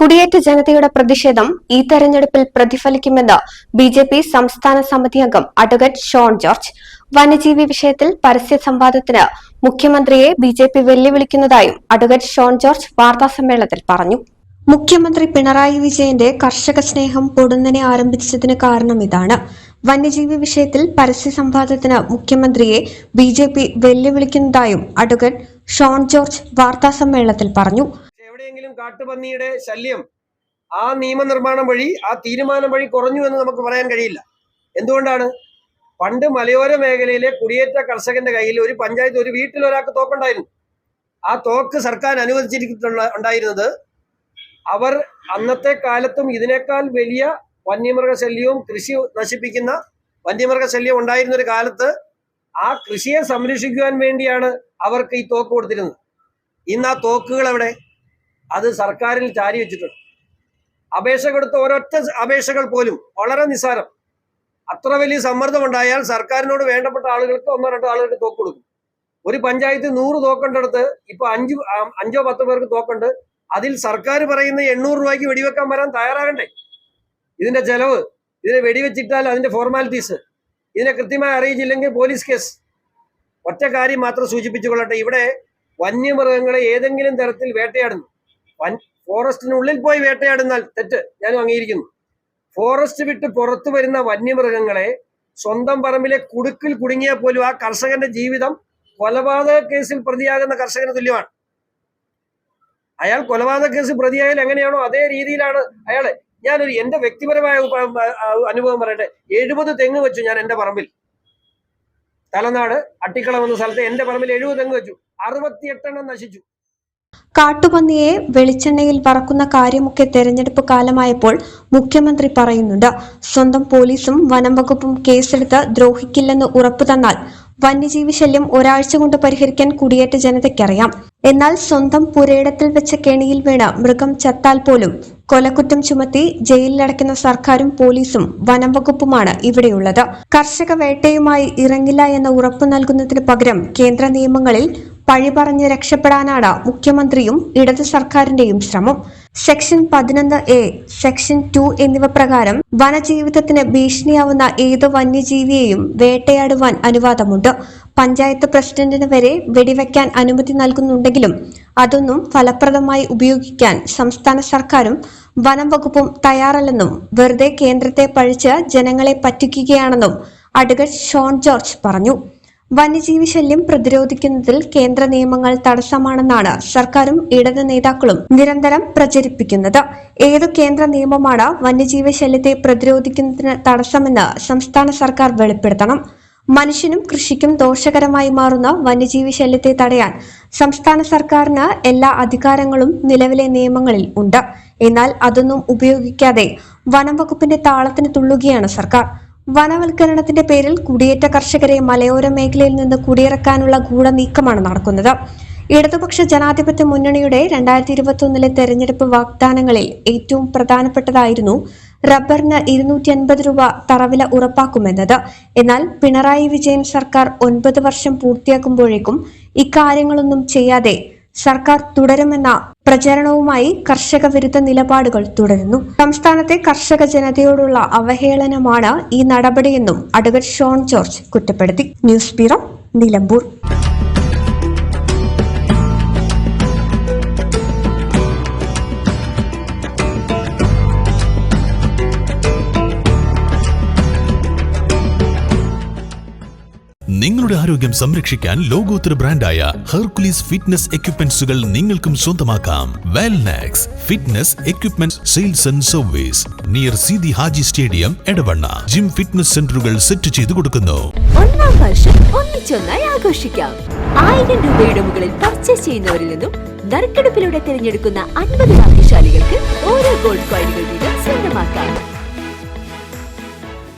കുടിയേറ്റ ജനതയുടെ പ്രതിഷേധം ഈ തെരഞ്ഞെടുപ്പിൽ പ്രതിഫലിക്കുമെന്ന് ബി ജെ പി സംസ്ഥാന സമിതി അംഗം അഡ്വക്കേറ്റ് ഷോൺ ജോർജ്. വന്യജീവി വിഷയത്തിൽ പരസ്യ സംവാദത്തിന് മുഖ്യമന്ത്രിയെ ബി ജെ പി വെല്ലുവിളിക്കുന്നതായും അഡ്വക്കേറ്റ് ഷോൺ ജോർജ് വാർത്താസമ്മേളനത്തിൽ പറഞ്ഞു. മുഖ്യമന്ത്രി പിണറായി വിജയന്റെ കർഷക സ്നേഹം പൊടുന്നനെ ആരംഭിച്ചതിന് കാരണം ഇതാണ്. വന്യജീവി വിഷയത്തിൽ പരസ്യ സംവാദത്തിന് മുഖ്യമന്ത്രിയെ ബി ജെ പി വെല്ലുവിളിക്കുന്നതായും അഡ്വക്കേറ്റ് ഷോൺ ജോർജ് വാർത്താസമ്മേളനത്തിൽ പറഞ്ഞു. കാട്ടുപന്നിയുടെ ശല്യം ആ നിയമനിർമ്മാണം വഴി ആ തീരുമാനം വഴി കുറഞ്ഞു എന്ന് നമുക്ക് പറയാൻ കഴിയില്ല. എന്തുകൊണ്ടാണ്? പണ്ട് മലയോര മേഖലയിലെ കുടിയേറ്റ കർഷകന്റെ കയ്യിൽ ഒരു പഞ്ചായത്ത് ഒരു വീട്ടിൽ ഒരാൾക്ക് തോക്കുണ്ടായിരുന്നു. ആ തോക്ക് സർക്കാർ അനുവദിച്ചിരിക്കുന്ന ഉണ്ടായിരുന്നത് അവർ അന്നത്തെ കാലത്തും ഇതിനേക്കാൾ വലിയ വന്യമൃഗശല്യവും കൃഷി നശിപ്പിക്കുന്ന വന്യമൃഗശല്യം ഉണ്ടായിരുന്ന ഒരു കാലത്ത് ആ കൃഷിയെ സംരക്ഷിക്കുവാൻ വേണ്ടിയാണ് അവർക്ക് ഈ തോക്ക് കൊടുത്തിരുന്നത്. ഇന്ന് ആ തോക്കുകൾ എവിടെ? അത് സർക്കാരിൽ ചാരി വെച്ചിട്ടുണ്ട്. അപേക്ഷ കൊടുത്ത ഒരൊറ്റ അപേക്ഷകൾ പോലും വളരെ നിസ്സാരം. അത്ര വലിയ സമ്മർദ്ദം ഉണ്ടായാൽ സർക്കാരിനോട് വേണ്ടപ്പെട്ട ആളുകൾക്ക് ഒന്നോ രണ്ടോ ആളുകൾക്ക് തോക്ക് കൊടുക്കും. ഒരു പഞ്ചായത്ത് നൂറ് തോക്കണ്ടടുത്ത് ഇപ്പൊ അഞ്ച് അഞ്ചോ പത്തോ പേർക്ക് തോക്കുണ്ട്. അതിൽ സർക്കാർ പറയുന്ന എണ്ണൂറ് രൂപയ്ക്ക് വെടിവെക്കാൻ വരാൻ തയ്യാറാകണ്ടേ? ഇതിന്റെ ചെലവ് ഇതിനെ വെടിവെച്ചിട്ടാൽ അതിന്റെ ഫോർമാലിറ്റീസ് ഇതിനെ കൃത്യമായി അറിയിച്ചില്ലെങ്കിൽ പോലീസ് കേസ്. ഒറ്റ കാര്യം മാത്രം സൂചിപ്പിച്ചുകൊള്ളട്ടെ ഇവിടെ വന്യമൃഗങ്ങളെ ഏതെങ്കിലും തരത്തിൽ വേട്ടയാടുന്നു. വൻ ഫോറസ്റ്റിനുള്ളിൽ പോയി വേട്ടയാടുന്നാൽ തെറ്റ്. ഞാനും അംഗീകരിക്കുന്നു. ഫോറസ്റ്റ് വിട്ട് പുറത്തു വരുന്ന വന്യമൃഗങ്ങളെ സ്വന്തം പറമ്പിലെ കുടുക്കിൽ കുടുങ്ങിയാൽ പോലും ആ കർഷകന്റെ ജീവിതം കൊലപാതക കേസിൽ പ്രതിയാകുന്ന കർഷകന് തുല്യമാണ്. അയാൾ കൊലപാതക കേസിൽ പ്രതിയായാൽ എങ്ങനെയാണോ അതേ രീതിയിലാണ് അയാളെ. ഞാനൊരു എന്റെ വ്യക്തിപരമായ അനുഭവം പറയട്ടെ. എഴുപത് തെങ്ങ് വെച്ചു ഞാൻ എന്റെ പറമ്പിൽ. തലനാട് അട്ടിക്കളം എന്ന സ്ഥലത്ത് എന്റെ പറമ്പിൽ എഴുപത് തെങ്ങ് വെച്ചു. അറുപത്തിയെട്ടെണ്ണം നശിച്ചു. കാട്ടുപന്നിയെ വെളിച്ചെണ്ണയിൽ വറക്കുന്ന കാര്യമൊക്കെ തെരഞ്ഞെടുപ്പ് കാലമായപ്പോൾ മുഖ്യമന്ത്രി പറയുന്നുണ്ട് സ്വന്തം പോലീസും വനം വകുപ്പും കേസെടുത്ത് ദ്രോഹിക്കില്ലെന്ന് ഉറപ്പു തന്നാൽ വന്യജീവി ശല്യം ഒരാഴ്ച കൊണ്ട് പരിഹരിക്കാൻ കുടിയേറ്റ ജനതയ്ക്കറിയാം. എന്നാൽ സ്വന്തം പുരയിടത്തിൽ വെച്ച കെണിയിൽ വീണ മൃഗം ചത്താൽ പോലും കൊലക്കുറ്റം ചുമത്തി ജയിലിലടയ്ക്കുന്ന സർക്കാരും പോലീസും വനം വകുപ്പുമാണ് ഇവിടെയുള്ളത്. കർഷക വേട്ടയുമായി ഇറങ്ങില്ല എന്ന ഉറപ്പു നൽകുന്നതിന് പകരം കേന്ദ്ര നിയമങ്ങളിൽ പഴി പറഞ്ഞ് രക്ഷപ്പെടാനാണ് മുഖ്യമന്ത്രിയും ഇടതു സർക്കാരിന്റെയും ശ്രമം. സെക്ഷൻ പതിനൊന്ന് എ സെക്ഷൻ ടു എന്നിവ പ്രകാരം വനജീവിതത്തിന് ഭീഷണിയാവുന്ന ഏത് വന്യജീവിയെയും വേട്ടയാടുവാൻ അനുവാദമുണ്ട്. പഞ്ചായത്ത് പ്രസിഡന്റിന് വരെ വെടിവെക്കാൻ അനുമതി നൽകുന്നുണ്ടെങ്കിലും അതൊന്നും ഫലപ്രദമായി ഉപയോഗിക്കാൻ സംസ്ഥാന സർക്കാരും വനം വകുപ്പും തയ്യാറല്ലെന്നും വെറുതെ കേന്ദ്രത്തെ പഴിച്ച് ജനങ്ങളെ പറ്റിക്കുകയാണെന്നും അഡ്വക്കേറ്റ് ഷോൺ ജോർജ് പറഞ്ഞു. വന്യജീവി ശല്യം പ്രതിരോധിക്കുന്നതിൽ കേന്ദ്ര നിയമങ്ങൾ തടസ്സമാണെന്നാണ് സർക്കാരും ഇടത് നേതാക്കളും നിരന്തരം പ്രചരിപ്പിക്കുന്നത്. ഏത് കേന്ദ്ര നിയമമാണ് വന്യജീവി ശല്യത്തെ പ്രതിരോധിക്കുന്നതിന് തടസ്സമെന്ന് സംസ്ഥാന സർക്കാർ വെളിപ്പെടുത്തണം. മനുഷ്യനും കൃഷിക്കും ദോഷകരമായി മാറുന്ന വന്യജീവി ശല്യത്തെ തടയാൻ സംസ്ഥാന സർക്കാരിന് എല്ലാ അധികാരങ്ങളും നിലവിലെ നിയമങ്ങളിൽ ഉണ്ട്. എന്നാൽ അതൊന്നും ഉപയോഗിക്കാതെ വനം വകുപ്പിന്റെ താളത്തിന് തുള്ളുകയാണ് സർക്കാർ. വനവൽക്കരണത്തിന്റെ പേരിൽ കുടിയേറ്റ കർഷകരെ മലയോര മേഖലയിൽ നിന്ന് കുടിയിറക്കാനുള്ള ഗൂഢനീക്കമാണ് നടക്കുന്നത്. ഇടതുപക്ഷ ജനാധിപത്യ മുന്നണിയുടെ രണ്ടായിരത്തി ഇരുപത്തി ഒന്നിലെ തെരഞ്ഞെടുപ്പ് വാഗ്ദാനങ്ങളിൽ ഏറ്റവും പ്രധാനപ്പെട്ടതായിരുന്നു റബ്ബറിന് ഇരുന്നൂറ്റി അൻപത് രൂപ തറവില ഉറപ്പാക്കുമെന്നത്. എന്നാൽ പിണറായി വിജയൻ സർക്കാർ ഒൻപത് വർഷം പൂർത്തിയാക്കുമ്പോഴേക്കും ഇക്കാര്യങ്ങളൊന്നും ചെയ്യാതെ സർക്കാർ തുടരുമെന്ന പ്രചരണവുമായി കർഷക വിരുദ്ധ നിലപാടുകൾ തുടരുന്നു. സംസ്ഥാനത്തെ കർഷക ജനതയോടുള്ള അവഹേളനമാണ് ഈ നടപടിയെന്നും അഡ്വക്കേറ്റ് ഷോൺ ജോർജ് കുറ്റപ്പെടുത്തി. News bureau Nilambur. നിങ്ങളുടെ ആരോഗ്യം സംരക്ഷിക്കാൻ ലോകോത്തര ബ്രാൻഡായ ഹെർക്കുലീസ് ഫിറ്റ്നസ് എക്യുപ്മെന്റ്സുകൾ നിങ്ങൾക്കും സ്വന്തമാക്കാം. Wellnax fitness equipment sales and service near C the Haji stadium Edavanna. Gym fitness സെന്ററുകൾ സെറ്റ് ചെയ്തു കൊടുക്കുന്നു. ഒന്നാം വർഷം ഒന്നിച്ചൊന്നായി ആഘോഷിക്കാം. ആയിരം രൂപയുടെ മുകളിൽ പർച്ചേസ് ചെയ്യുന്നവരിൽ നിന്നും നറുക്കെടുപ്പിലൂടെ തിരഞ്ഞെടുക്കുന്ന അൻപത് ഭാഗ്യശാലികൾക്ക് ഓരോ ഗോൾഡ് കോയിനുകൾ വീതം സ്വന്തമാക്കാം.